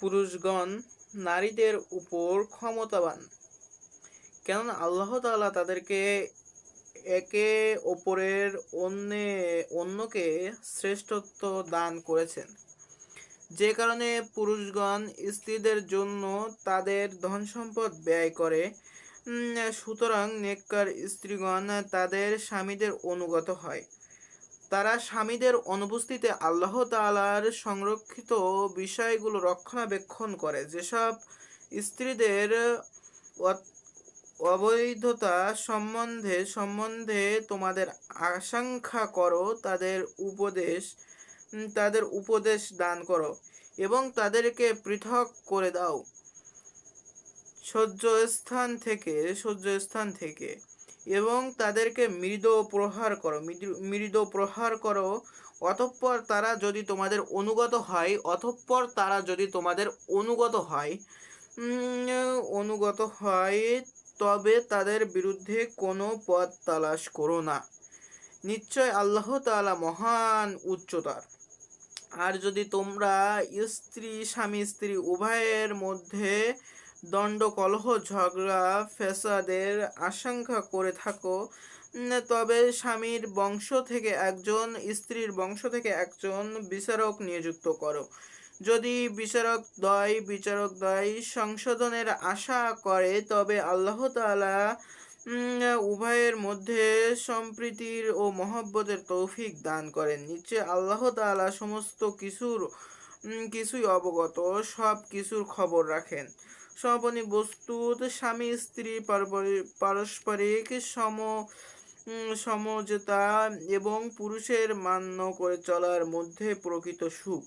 পুরুষগণ নারীদের উপর ক্ষমতাবান। কেননা আল্লাহ তাআলা তাদেরকে একে অপরের অন্যে, অন্যকে শ্রেষ্ঠত্ব দান করেছেন। যে কারণে পুরুষগণ স্ত্রীদের জন্য তাদের ধন সম্পদ ব্যয় করে সুতরাং নেককার স্ত্রীগণ তাদের স্বামীদের অনুগত হয়। তারা স্বামীদের অনুপস্থিতিতে আল্লাহ তাআলার সংরক্ষিত বিষয়গুলো রক্ষণাবেক্ষণ করে। যেসব স্ত্রীদের অবৈধতা সম্বন্ধে সম্বন্ধে তোমাদের আশঙ্কা করো, তাদের উপদেশ তাদের উপদেশ দান করো এবং তাদেরকে পৃথক করে দাও। সহ্য স্থান থেকে সহ্য স্থান থেকে। এবং তাদেরকে মৃদ প্রহার করো, মৃদু- প্রহার করো, অতঃপর তারা যদি তোমাদের অনুগত হয়, অতঃপর তারা যদি তোমাদের অনুগত হয় অনুগত হয়, তবে তাদের বিরুদ্ধে কোনো পথ তালাশ করো না। নিশ্চয় আল্লাহ তালা মহান উচ্চতার। আর যদি তোমরা স্ত্রী, স্বামী, স্ত্রী উভয়ের মধ্যে দণ্ড কলহ ঝগড়া ফেসাদের আশঙ্কা করে থাকো। তবে স্বামীর বংশ থেকে একজন, স্ত্রীর বংশ থেকে একজন বিচারক নিযুক্ত করো। যদি বিচারক দয় বিচারক দয় সংশোধনের আশা করে, তবে আল্লাহ তাআলা উভয়ের মধ্যে সম্প্রীতির ও মহব্বতের তৌফিক দান করেন। নিচে আল্লাহ তাআলা সমস্ত কিছুর কিছুই অবগত সব কিছুর খবর রাখেন। সমাপনী বস্তুত স্বামী, স্ত্রী পারস্পরিক সম সমঝোতা এবং পুরুষের মান্য করে চলার মধ্যে প্রকৃত সুখ।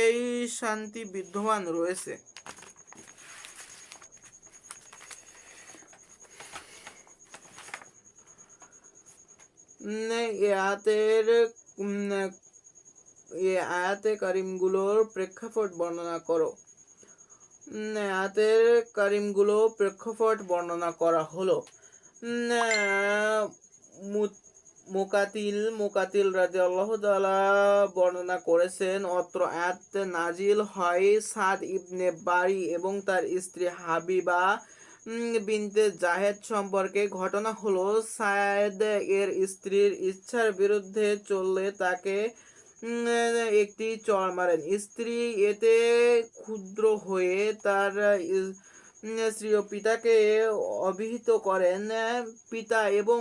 এই শান্তি বিদ্যমান রয়েছে। আয়াতের আয়াতে কারিমগুলোর প্রেক্ষাপট বর্ণনা করো। আয়াতের কারিমগুলো প্রেক্ষাপট বর্ণনা করা হলো। মুকাতিল মুকাতিল রাজি আল্লাহ বর্ণনা করেছেন, অত্র আয়াত নাজিল হয় সাদ ইবনে বারি এবং তার স্ত্রী হাবিবা বিনতে জাহেদ সম্পর্কে ঘটনা হলো, সায়েদ এর স্ত্রীর ইচ্ছার বিরুদ্ধে চললে তাকে একটি চর মারেন। স্ত্রী এতে ক্ষুদ্র হয়ে তার ও পিতাকে অভিহিত করেন। পিতা এবং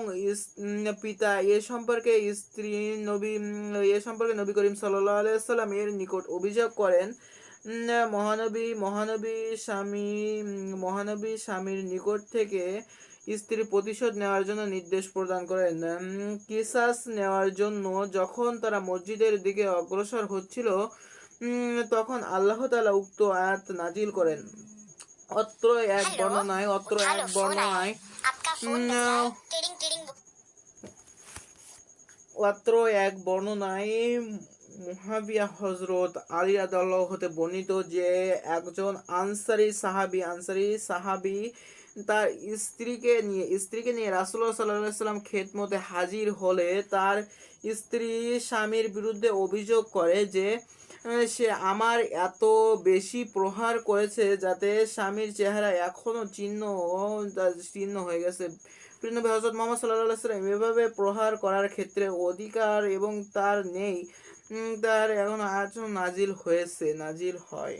পিতা এ সম্পর্কে স্ত্রী নবী এ সম্পর্কে নবী করিম সাল্লাহ সাল্লাম এর নিকট অভিযোগ করেন। মহানবী মহানবী স্বামী মহানবী স্বামীর নিকট থেকে স্ত্রী প্রতিশোধ নেওয়ার জন্য নির্দেশ প্রদান করেন। কিসাস নেওয়ার জন্য যখন তারা মসজিদের দিকে অগ্রসর হচ্ছিল তখন আল্লাহ তালা উক্ত আয়াত নাজিল করেন। অত্র এক বর্ণনায় অত্র এক বর্ণনায় অত্র এক বর্ণনায় মুহাবিয়া হজরত আলী আদাল্লাহ হতে বর্ণিত যে একজন আনসারি সাহাবি আনসারি সাহাবি তার স্ত্রীকে নিয়ে স্ত্রীকে নিয়ে রাসুল্লাহ সাল্লাহ সাল্লাম খেদমতে হাজির হলে তার স্ত্রী স্বামীর বিরুদ্ধে অভিযোগ করে যে সে আমার এত বেশি প্রহার করেছে যাতে স্বামীর চেহারা এখনও চিহ্ন চিহ্ন হয়ে গেছে। প্রিয়নবী হজরত মোহাম্মদ সাল্লাহ সাল্লাম এভাবে প্রহার করার ক্ষেত্রে অধিকার এবং তার নেই। তার এখন আজ নাজিল হয়েছে নাজিল হয়।